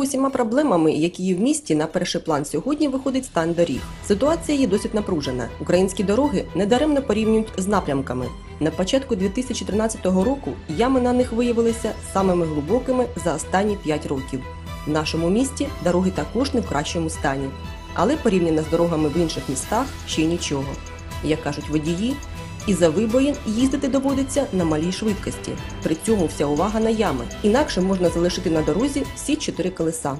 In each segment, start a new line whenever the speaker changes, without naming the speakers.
Усіма проблемами, які є в місті, на перший план сьогодні виходить стан доріг. Ситуація є досить напружена. Українські дороги недаремно порівнюють з напрямками. На початку 2013 року ями на них виявилися самими глибокими за останні 5 років. В нашому місті дороги також не в кращому стані, але порівняно з дорогами в інших містах ще нічого. Як кажуть водії, і за вибоїн їздити доводиться на малій швидкості. При цьому вся увага на ями. Інакше можна залишити на дорозі всі чотири колеса.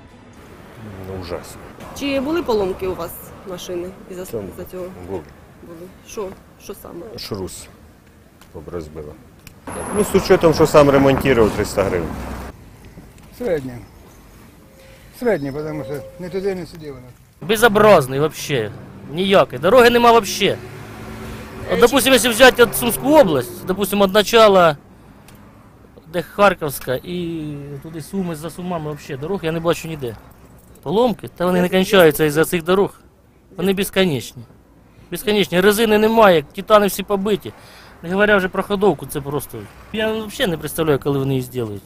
Ну, ужасно.
Чи були поломки у вас машини із-за
Чому?
за цього?
Був
Були. Що? Що саме?
шрус розбило. Ну, з учетом, що сам ремонтував 300 гривень.
Среднее. Среднее, потому что не туди, не воно.
Безобразний вообще. Ніякий. Дороги нема вообще. От, допустим, если взять от Сумську область, допустим, от начала, де Харківська і туди Суми за Сумами вообще дорог я не бачу ніде. Поломки, та вони не кінчаються із-за цих дорог. Вони безконечні. Безконечні. Резини немає, титани всі побиті. Не говоря вже про ходовку, це просто. Я взагалі не представляю, коли вони її зроблять.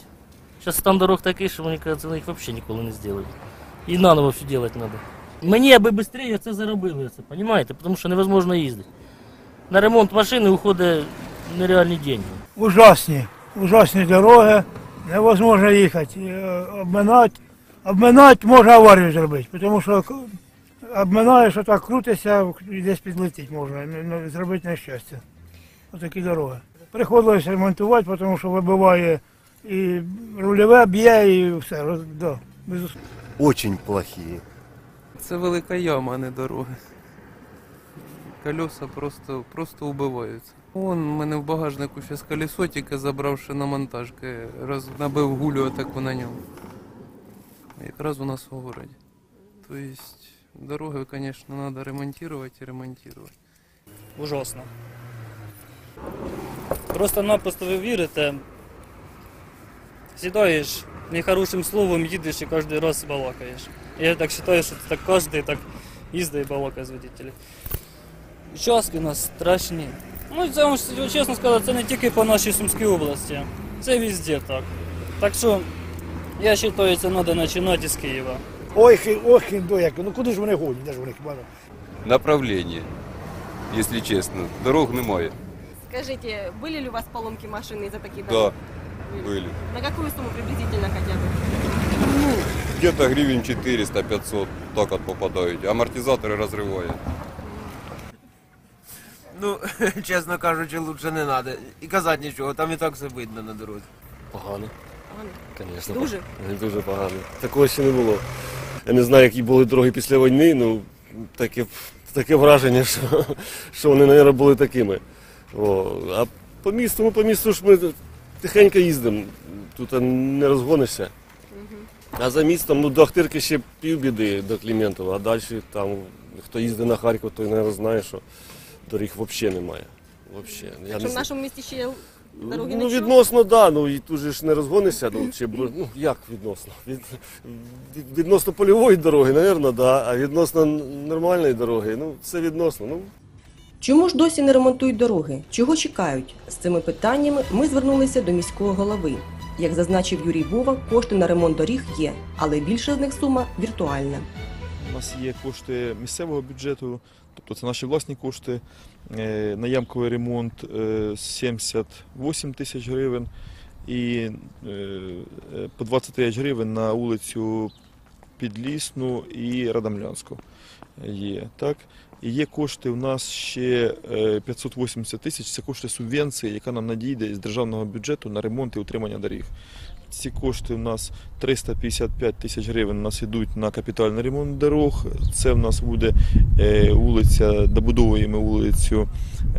Зараз стан дорог такий, що мені кажется, вони їх взагалі ніколи не зроблять. І наново все робити треба. Мені аби швидше це заробили, це, розумієте? Тому що невозможно їздити. На ремонт машини уходить нереальні деньги.
ужасні, ужасні дороги, невозможно їхати. Е, Обминати, обминати можна аварію зробити, тому що обминаєш, отак крутишся і десь підлетіти можна, зробити нещастя. Отакі дороги. Приходилось ремонтувати, тому що вибиває і рульове б'є, і все. Да, без-
очень плохие.
Це велика яма, а не дороги. Колеса просто, просто убиваються. Вон у мене в багажнику ще колесо тільки забравши на монтажки, раз набив гулю атаку на ньому. Якраз у нас у городі. Тобто дороги, звісно, треба ремонтувати і ремонтувати.
ужасно. Просто-напросто ви вірите, сідаєш нехорошим словом, їдеш і кожен раз балакаєш. Я так вважаю, що так кожен так їздить і балакає з водителів. Участки у нас страшні. Ну, це вам ж, чесно сказати, це не тільки по нашій Сумській області, це везде так. Так що, я вважаю, це треба починати з Києва.
Ой, хи- ой, хіндояк, ну куди ж вони ходять, де ж вони хіба?
направление, если честно. Дорог немає.
Скажите, были ли у вас поломки машины за такие
Да, были.
На какую сумму приблизительно хотя бы?
Где-то гривен 400-500 так от попадають. Амортизатори розриває.
Ну, чесно кажучи, лучше не треба. І казати нічого, там і так все видно на дорозі.
Погано,
Погано.
звісно.
Дуже.
Дуже погано. Такого ще не було. Я не знаю, які були дороги після війни, ну таке, таке враження, що, що вони, мабуть, були такими. О, а по місту, ну по місту ж ми тихенько їздимо. Тут не розгонишся. А за містом, ну до Ахтирки ще півбіди до Кліментова, а далі там, хто їздить на Харків, той, мабуть, знає, що доріг взагалі немає. Вообще. Я
Якщо
не
в
знаю.
нашому місті ще дороги
Ну,
не
відносно, так, да, ну і тут же ж не розгонишся, ну, чи, ну як відносно? Від, від- відносно польової дороги, напевно, да, а відносно нормальної дороги, ну, це відносно. Ну,
Чому ж досі не ремонтують дороги? Чого чекають? З цими питаннями ми звернулися до міського голови. Як зазначив Юрій Бува, кошти на ремонт доріг є, але більша з них сума віртуальна.
У нас є кошти місцевого бюджету, тобто це наші власні кошти. Е, На ямковий ремонт е, 78 тисяч гривень і е, е, по 29 гривень на вулицю Підлісну і Радамлянську є. Так? І є кошти у нас ще е, 580 тисяч, це кошти субвенції, яка нам надійде з державного бюджету на ремонт і утримання доріг. Ці кошти у нас 355 тисяч гривень у нас йдуть на капітальний ремонт дорог. Це в нас буде е, вулиця, добудовуємо вулицю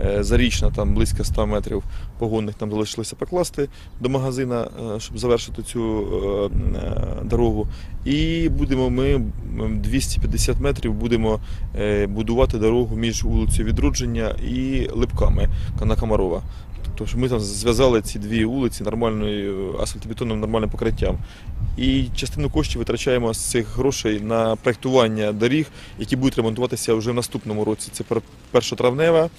е, Зарічна, там близько 100 метрів погонних там залишилося покласти до магазина, е, щоб завершити цю дорогу. І будемо ми 250 метрів будемо будувати дорогу між вулицею Відродження і Липками на Комарова. Тобто що ми там зв'язали ці дві вулиці нормальною асфальтобетонним нормальним покриттям. І частину коштів витрачаємо з цих грошей на проектування доріг, які будуть ремонтуватися вже в наступному році. Це першотравнева,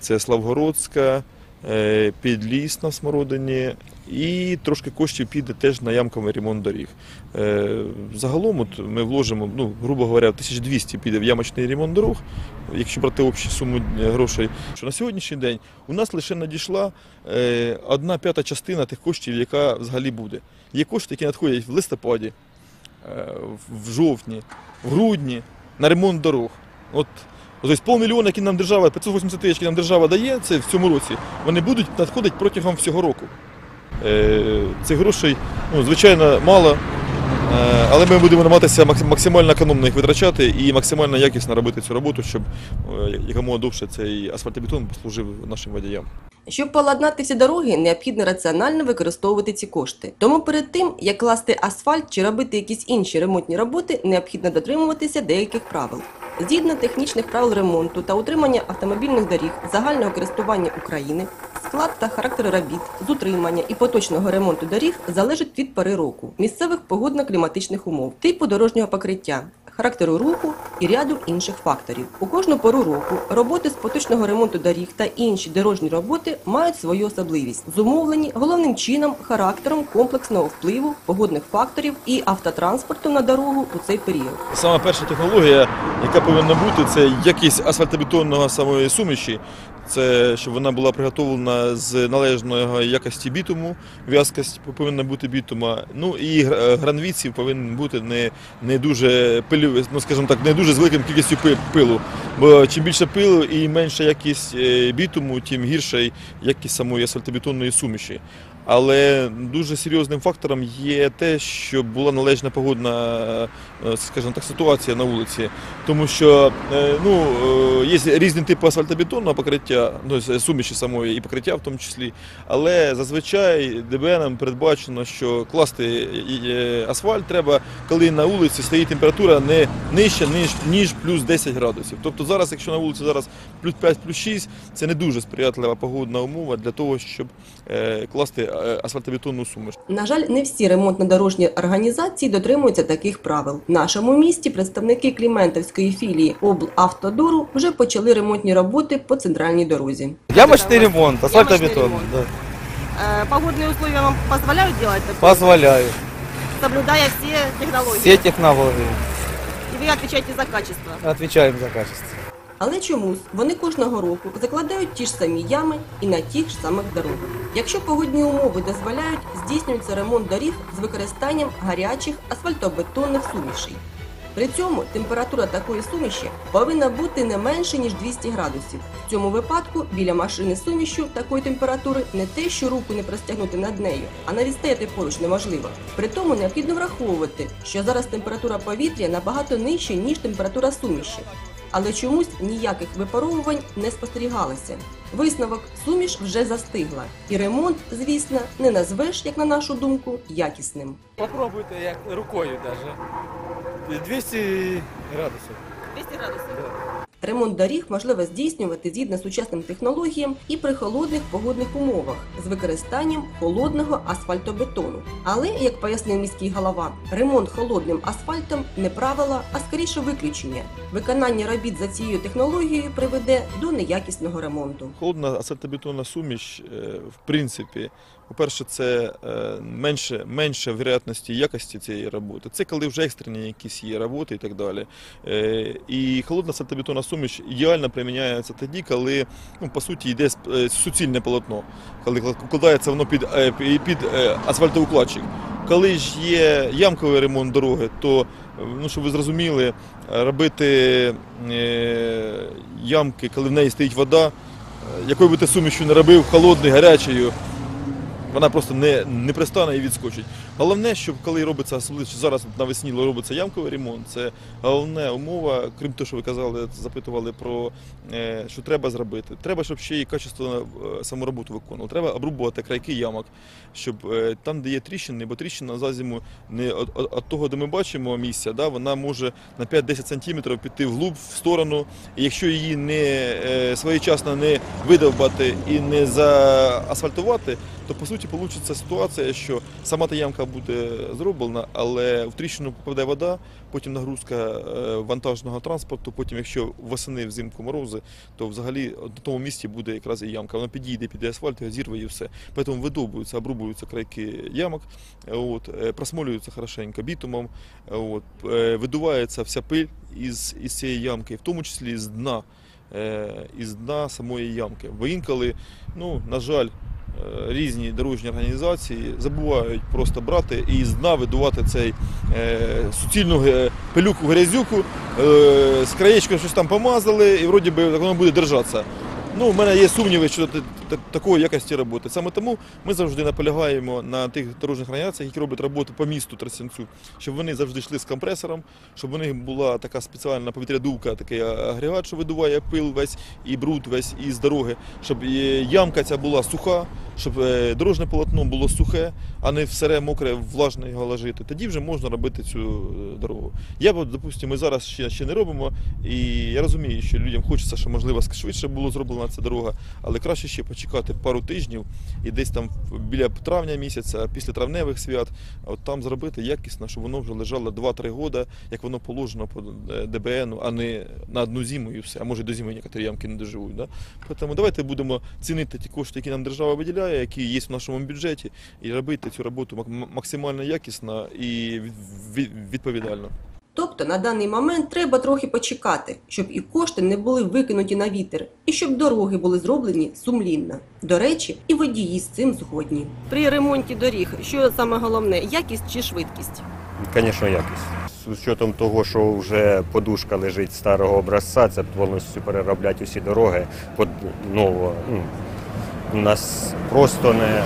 це Славгородська, Підліс під ліс на Смородині, і трошки коштів піде теж на ямковий ремонт доріг. Е, Загалом от ми вложимо, ну, грубо говоря, 1200 піде в ямочний ремонт дорог, якщо брати общу суму е, грошей. Що на сьогоднішній день у нас лише надійшла е, одна п'ята частина тих коштів, яка взагалі буде. Є кошти, які надходять в листопаді, в жовтні, в грудні на ремонт дорог. От Тобто півмільйона, які нам держава, 580 тисяч, які нам держава дає, це в цьому році, вони будуть надходити протягом всього року. Е, Цих грошей, ну, звичайно, мало, е, але ми будемо намагатися максимально економно їх витрачати і максимально якісно робити цю роботу, щоб е, якомога довше цей асфальтобетон послужив нашим водіям.
Щоб поладнати всі дороги, необхідно раціонально використовувати ці кошти. Тому перед тим, як класти асфальт чи робити якісь інші ремонтні роботи, необхідно дотримуватися деяких правил. Згідно технічних правил ремонту та утримання автомобільних доріг загального користування України, склад та характер робіт з утримання і поточного ремонту доріг залежить від пори року, місцевих погодно-кліматичних умов, типу дорожнього покриття, характеру руху і ряду інших факторів. У кожну пору року роботи з поточного ремонту доріг та інші дорожні роботи мають свою особливість, зумовлені головним чином характером комплексного впливу погодних факторів і автотранспорту на дорогу у цей період.
Саме перша технологія, яка повинна бути, це якість асфальтобетонного самої суміші. Це щоб вона була приготовлена з належної якості бітуму, в'язкость повинна бути бітума. Ну і гра- гранвіців повинен бути не, не дуже пилю, ну скажімо так, не дуже з великим кількістю пилу. Бо чим більше пилу і менша якість е, бітуму, тим гірша якість самої асфальтобетонної суміші. Але дуже серйозним фактором є те, щоб була належна погодна, скажімо так, ситуація на вулиці. Тому що е, ну, е, є різні типи асфальтобетонного покриття, ну, суміші самої і покриття в тому числі. Але зазвичай ДБН передбачено, що класти е, асфальт треба, коли на вулиці стоїть температура не нижча, ніж, ніж плюс 10 градусів. Тобто зараз, якщо на вулиці зараз плюс 5, плюс 6, це не дуже сприятлива погодна умова для того, щоб е, класти е, асфальтобетонну суміш.
На жаль, не всі ремонтно-дорожні організації дотримуються таких правил. В нашому місті представники Кліментовської філії облавтодору вже почали ремонтні роботи по центральній дорозі.
Ямочный ремонт, асфальтобетон.
ремонт.
Да.
Э, Погодные условия вам позволяют делать такое?
Позволяю.
Соблюдая все технологии.
Все технологии.
И вы отвечаете за качество.
Отвечаем за качество.
Але чомусь вони кожного року закладають ті ж самі ями і на тих ж самих дорогах. Якщо погодні умови дозволяють, здійснюється ремонт доріг з використанням гарячих асфальтобетонних сумішей. При цьому температура такої суміші повинна бути не менше ніж 200 градусів. В цьому випадку біля машини з сумішю такої температури не те, що руку не простягнути над нею, а навіть стояти поруч неможливо. При тому необхідно враховувати, що зараз температура повітря набагато нижча, ніж температура суміші. Але чомусь ніяких випаровувань не спостерігалося. Висновок суміш вже застигла, і ремонт, звісно, не назвеш, як на нашу думку, якісним.
Попробуйте як рукою навіть 200 градусів.
200 градусов.
Ремонт доріг можливо здійснювати згідно сучасним технологіям і при холодних погодних умовах з використанням холодного асфальтобетону. Але, як пояснив міський голова, ремонт холодним асфальтом не правило, а скоріше виключення. Виконання робіт за цією технологією приведе до неякісного ремонту.
Холодна асфальтобетонна суміш, е, в принципі, по-перше, це е, менше, менше вероятності якості цієї роботи. Це коли вже екстрені якісь є роботи і так далі. Е, І холодна асфальтобетонна суміш ідеально приміняється тоді, коли, ну, по суті, йде е, суцільне полотно, коли вкладається воно під, під асфальтоукладчик. Коли ж є ямковий ремонт дороги, то, ну, щоб ви зрозуміли, робити ямки, коли в неї стоїть вода, якою би ти сумішю не робив, холодною, гарячою, вона просто не, не пристане і відскочить. Головне, щоб коли робиться, особливо зараз навесні робиться ямковий ремонт, це головна умова, крім того, що ви казали, запитували про е, що треба зробити. Треба, щоб ще і качественно е, саму роботу. Треба обрубувати крайки ямок, щоб е, там, де є тріщини, бо тріщина за зиму не від, того, де ми бачимо місця, да, вона може на 5-10 сантиметрів піти вглуб, в сторону. І якщо її не своєчасно не видовбати і не заасфальтувати, то по суті, вийде ситуація, що сама та ямка буде зроблена, але в тріщину попаде вода, потім нагрузка е, вантажного транспорту, потім, якщо восени взимку морози, то взагалі на тому місці буде якраз і ямка. Вона підійде під асфальт, його зірве і все. Тому видовбуються, обрубуються крайки ямок, от, е, просмолюються хорошенько бітумом, от, е, видувається вся пиль із, із цієї ямки, в тому числі з дна, із дна самої ямки. Бо інколи, ну, на жаль, різні дорожні організації забувають просто брати і з дна видувати цей е, суцільну е, пилюку грязюку, е, з краєчком щось там помазали, і вроді би воно буде держатися. Ну, у мене є сумніви та- такої якості роботи. Саме тому ми завжди наполягаємо на тих дорожніх організаціях, які роблять роботу по місту Тростянцю, щоб вони завжди йшли з компресором, щоб у них була така спеціальна повітрядувка, такий агрегат, що видуває пил весь і бруд весь із дороги, щоб е, ямка ця була суха, щоб е, дорожнє полотно було сухе, а не всере мокре, влажне його ложити. Тоді вже можна робити цю е, дорогу. Я, допустимо, ми зараз ще, ще не робимо, і я розумію, що людям хочеться, що можливо швидше було зроблена ця дорога, але краще ще почекати пару тижнів і десь там біля травня місяця, після травневих свят, от там зробити якісно, щоб воно вже лежало 2-3 роки, як воно положено по е, ДБН, а не на одну зиму і все. А може до зими некоторі ямки не доживуть. Да? Тому давайте будемо цінити ті кошти, які нам держава виділяє, які є в нашому бюджеті, і робити цю роботу максимально якісно і від- від- відповідально.
Тобто на даний момент треба трохи почекати, щоб і кошти не були викинуті на вітер, і щоб дороги були зроблені сумлінно. До речі, і водії з цим згодні.
При ремонті доріг, що саме головне, якість чи швидкість?
Звісно, якість. З учетом того, що вже подушка лежить старого образця, це повністю перероблять усі дороги під нового. Ну, у нас просто не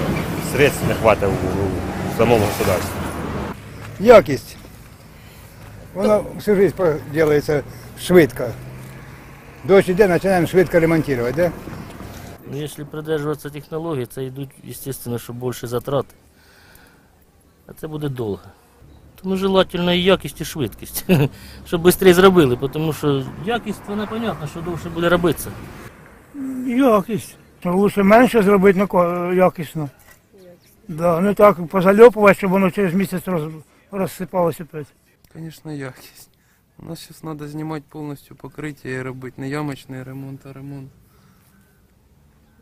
средств не хватить в, в самому государстві.
Якість. Вона всю жизнь робиться швидко. Дощ іде, починаємо швидко ремонтувати, да?
Ну, если придерживаться технологій, це йдуть, естественно, що більше затрати. А це буде довго. Тому желательно і якість, і швидкість. Щоб швидше зробили, тому що якість, вона понятно, що довше буде робитися.
Якість. Лучше менше зробити якісно. Да, не так позальопувати, щоб воно через місяць роз, розсипалося опять.
Звісно, якість. У нас зараз треба знімати повністю покриття і робити не ямочний ремонт, а ремонт.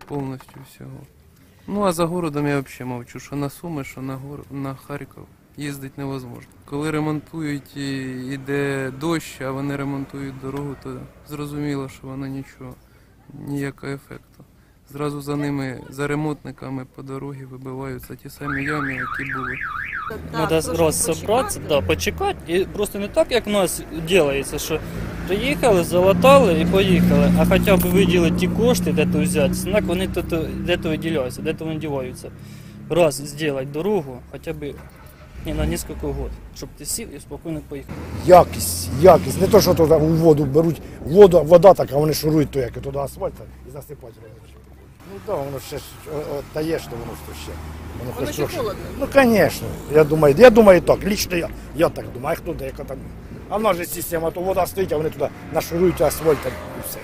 Повністю всього. Ну а за городом я взагалі мовчу, що на Суми, що на, гор... на Харків їздити невозможно. Коли ремонтують і йде дощ, а вони ремонтують дорогу, то зрозуміло, що воно нічого, ніякого ефекту. Зразу за ними, за ремонтниками по дорозі вибиваються ті самі ями, які були.
Надо раз собраться, да, почекати. І просто не так, як у нас робиться, що приїхали, залатали і поїхали, а хоча б виділити ті кошти, де то взяти, знак вони то, то, де то виділяються, де то вони діваються. Раз зробити дорогу, хоча б не на кілька років, щоб ти сів і спокійно поїхав.
Якість, якість. Не то, що туди у воду беруть, воду, вода така, вони шурують то, як туди асфальт і засипають. роблять. Ну так, да, воно ще ж о, о, дає, що воно що ще. Воно,
Воно
хоч
ще
трохи.
холодно.
Ну, звісно. Я думаю, я думаю так, лично я. Я так думаю, а хто де, яка там. А в нас же система, то вода стоїть, а вони туди нашурують асфальт і все.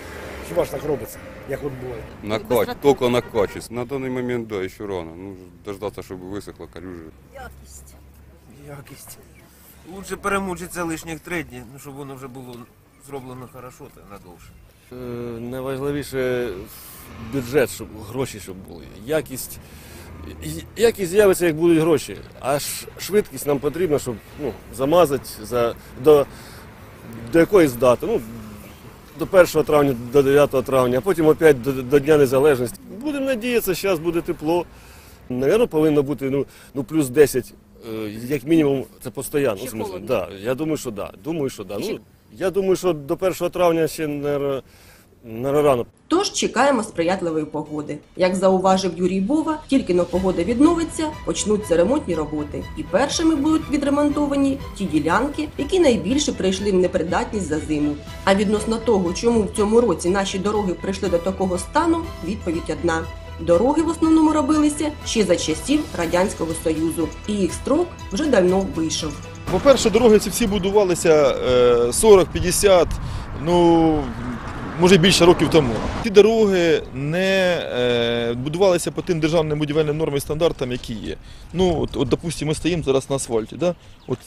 Хіба ж так робиться, як от буває.
На кач, только на качество. На данный момент, да, еще рано. Ну, дождаться, чтобы высохло калюжи.
Якість.
Якість. Лучше перемучитися лишніх три дні, ну, щоб воно вже було зроблено хорошо та надовше.
Е, Найважливіше бюджет, щоб гроші щоб були. Якість. Якість з'явиться, як будуть гроші. А швидкість нам потрібна, щоб ну, замазати за, до, до якоїсь дати. Ну, до 1 травня, до 9 травня, а потім опять до, до Дня Незалежності. Будемо надіятися, зараз буде тепло. Навірно, повинно бути ну, ну, плюс 10, е, як мінімум, це постійно.
Ще
в смислі, да, я думаю, що да. Думаю, що да. Ну, я думаю, що до 1 травня ще не, не рано.
Тож чекаємо сприятливої погоди. Як зауважив Юрій Бова, тільки но погода відновиться, почнуться ремонтні роботи, і першими будуть відремонтовані ті ділянки, які найбільше прийшли в непридатність за зиму. А відносно того, чому в цьому році наші дороги прийшли до такого стану, відповідь одна. Дороги в основному робилися ще за часів Радянського Союзу, і їх строк вже давно вийшов.
По-перше, дороги ці всі будувалися е, 40-50, ну, може більше років тому. Ті дороги не е, будувалися по тим державним будівельним нормам і стандартам, які є. Ну, от, от допустимо, ми стоїмо зараз на асфальті. Да? От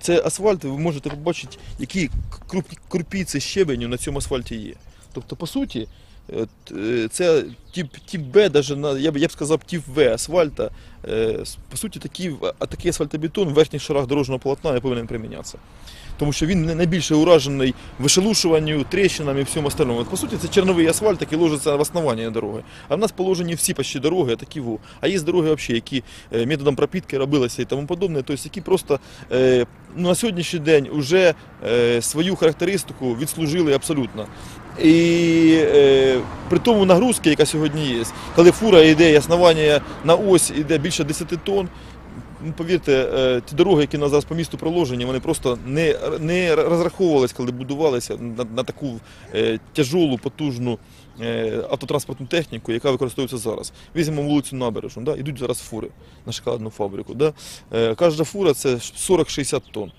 це асфальт, ви можете побачити, які круп, крупіці щебеню на цьому асфальті є. Тобто, по суті, е, Це тип, тип Б, даже я б я б сказав, тип В асфальта. Е, По суті, такий, такий асфальтобетон в верхніх шарах дорожнього полотна не повинен примінятися. Тому що він найбільше уражений вишелушуванню, тріщинами і всьому остальному. По суті, це черновий асфальт, який ложиться в основанні дороги. А в нас положені всі почти дороги, такі во. А є дороги, взагалі, які е, методом пропітки робилися і тому подобне, тобто які просто е, ну, на сьогоднішній день вже е, свою характеристику відслужили абсолютно. І е, при тому нагрузки, яка сьогодні є, коли фура йде і основання на ось йде більше 10 тонн, ну, повірте, е, ті дороги, які у нас зараз по місту проложені, вони просто не, не розраховувалися, коли будувалися на, на таку е, тяжолу, потужну е, автотранспортну техніку, яка використовується зараз. Візьмемо вулицю Набережну, да? йдуть зараз фури на шоколадну фабрику. Да? Е, кожна фура це 40-60 тонн.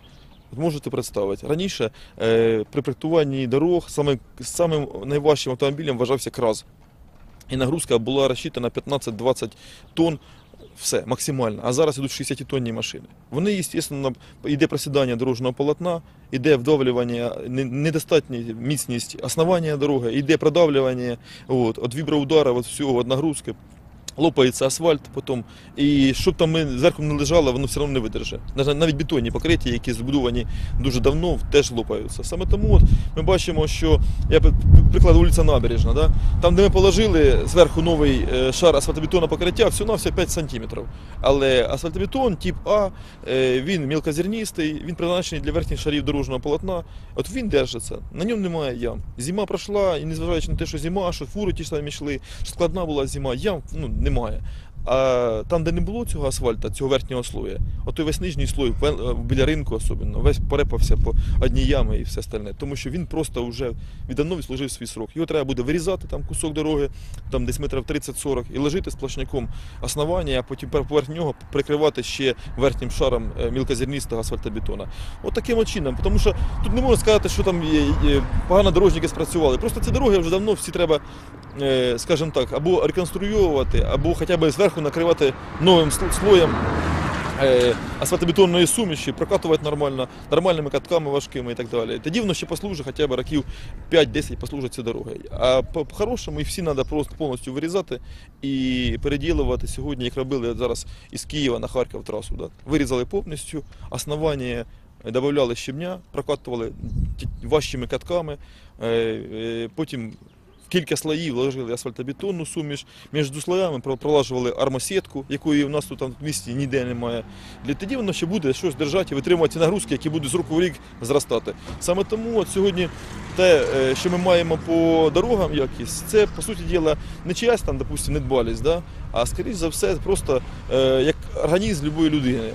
Можете представити, раніше е, при проектуванні дорог саме, самим найважчим автомобілем вважався краз. І нагрузка була розчитана 15-20 тонн, все, максимально. А зараз йдуть 60-тонні машини. Вони, звісно, йде просідання дорожнього полотна, йде вдавлювання, не- недостатня міцність основання дороги, йде продавлювання от, від віброудара, від всього, від нагрузки. Лопається асфальт потім, і щоб там ми зверху не лежало, воно все одно не видержить. Навіть бетонні покриття, які збудовані дуже давно, теж лопаються. Саме тому от ми бачимо, що я пр- пр- приклад вулиця Набережна, да? там, де ми положили зверху новий е, шар асфальтобетонного покриття, всього на все 5 сантиметрів. Але асфальтобетон тип А, е, він мілкозерністий, він призначений для верхніх шарів дорожнього полотна. От він держиться, на ньому немає ям. Зима пройшла, і незважаючи на те, що зима, що фури ті самі йшли, складна була зима, ям ну, немає. А там, де не було цього асфальта, цього верхнього слоя, отой весь нижній слой, е, біля ринку особливо, весь порепався по одній ями і все остальне. Тому що він просто вже віддавно відслужив свій срок. Його треба буде вирізати, там кусок дороги, там десь метрів 30-40, і ложити сплошняком основання, а потім поверх нього прикривати ще верхнім шаром е, мілкозерністого асфальтобетона. От таким чином. Тому що тут не можна сказати, що там є, погано дорожники спрацювали. Просто ці дороги вже давно всі треба, е, скажімо так, або реконструювати, або хоча б зверху накривати новим слоєм е, асфальтобетонної суміші, прокатувати нормально, нормальними катками важкими і так далі. Тоді воно ще послужить хоча б років 5-10 послужить ці дороги. А по- по-хорошому їх всі треба просто повністю вирізати і переділувати сьогодні, як робили зараз із Києва на Харків трасу. Да. Вирізали повністю, основання додавали щебня, прокатували важчими катками, е, е, потім кілька слоїв ложили асфальтобетонну суміш, між слоями про- пролажували армосетку, якої в нас тут в місті ніде немає. Для тоді воно ще буде щось держати і витримувати нагрузки, які будуть з року в рік зростати. Саме тому от сьогодні те, е, що ми маємо по дорогам якість, це по суті діла не чиясь там, допустимо, недбалість, да? а скоріш за все, просто е, як організм любої людини.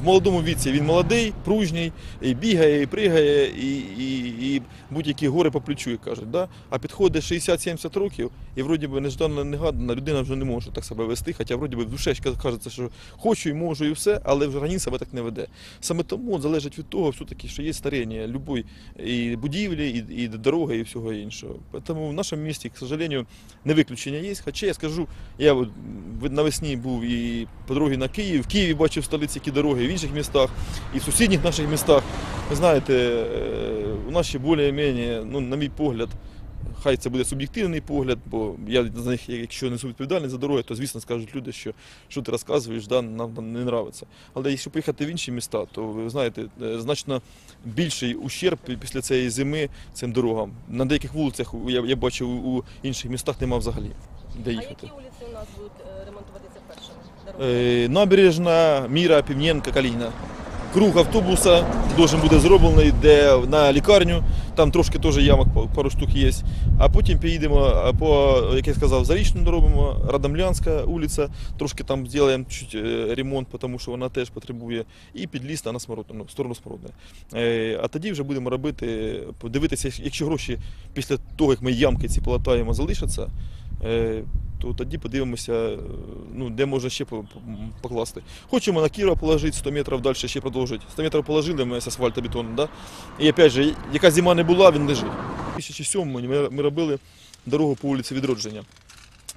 В, молодому віці він молодий, пружній, і бігає, і пригає, і, і, і будь-які гори по плечу, як кажуть. Да? А підходить 60-70 років, і вроді би неждано негадана людина вже не може так себе вести, хоча вроді би в душе кажеться, що хочу і можу, і все, але вже організм себе так не веде. Саме тому залежить від того, все-таки, що є старіння любої і будівлі, і, і дороги, і всього іншого. Тому в нашому місті, к сожалению, не виключення є. Хоча я скажу, я навесні був і по дорозі на Київ, в Києві бачив в столиці які дороги, в інших містах, і в сусідніх наших містах. Ви знаєте, е, у нас ще більш-менш, ну, на мій погляд, хай це буде суб'єктивний погляд, бо я з них, якщо несу відповідальність за дороги, то звісно скажуть люди, що що ти розказуєш, да, нам не нравиться. Але якщо поїхати в інші міста, то ви знаєте, е, значно більший ущерб після цієї зими цим дорогам. На деяких вулицях я, я бачив у інших містах нема взагалі де
А які вулиці у нас будуть е, ремонтуватися першими? Дороги?
Е, Набережна, Міра, Півненка, Каліна. Круг автобуса должен буде зроблений, де на лікарню, там трошки теж ямок пару штук є. А потім поїдемо по, як я сказав, Зарічну доробимо, Радомлянська вулиця, трошки там зробимо чуть е, ремонт, тому що вона теж потребує. І підліста на Смородну, ну, сторону Смородної. Е, А тоді вже будемо робити, подивитися, якщо гроші після того, як ми ямки ці полатаємо, залишаться. То тоді подивимося, е, ну, де можна ще по- по- покласти. Хочемо на Кіра положити 100 метрів далі ще продовжити. 100 метрів положили ми з асфальтобетону, да? і опять же, яка зима не була, він лежить. У 2007 ми, робили дорогу по вулиці Відродження.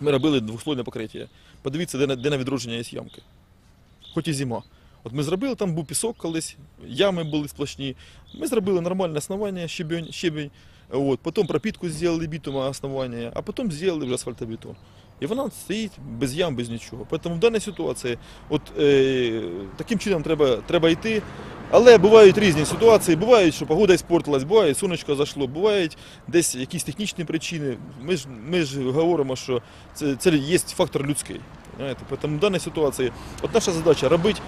Ми робили двослойне покриття. Подивіться, де на, де на відродження є ямки. Хоч і зима. От ми зробили, там був пісок колись, ями були сплошні. Ми зробили нормальне основання, щебень, щебень. От, потім пропітку зробили бітума основання, а потім зробили вже асфальтобетон. І вона стоїть без ям, без нічого. Тому в даній ситуації от, е, таким чином треба, треба йти. Але бувають різні ситуації. Бувають, що погода іспортилась, буває, сонечко зайшло, бувають десь якісь технічні причини. Ми ж, ми ж говоримо, що це, це є фактор людський. Знаєте? Тому в даній ситуації от наша задача робити,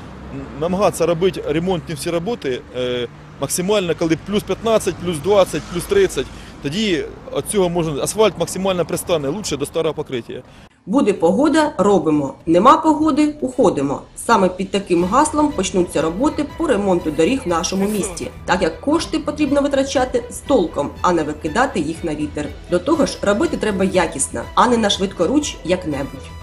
намагатися робити ремонтні всі роботи е, максимально, коли плюс 15, плюс 20, плюс 30. Тоді від цього можна асфальт максимально пристане лучше до старого покриття.
Буде погода, робимо. Нема погоди, уходимо. Саме під таким гаслом почнуться роботи по ремонту доріг в нашому місті, так як кошти потрібно витрачати з толком, а не викидати їх на вітер. До того ж, робити треба якісно, а не на швидкоруч як-небудь.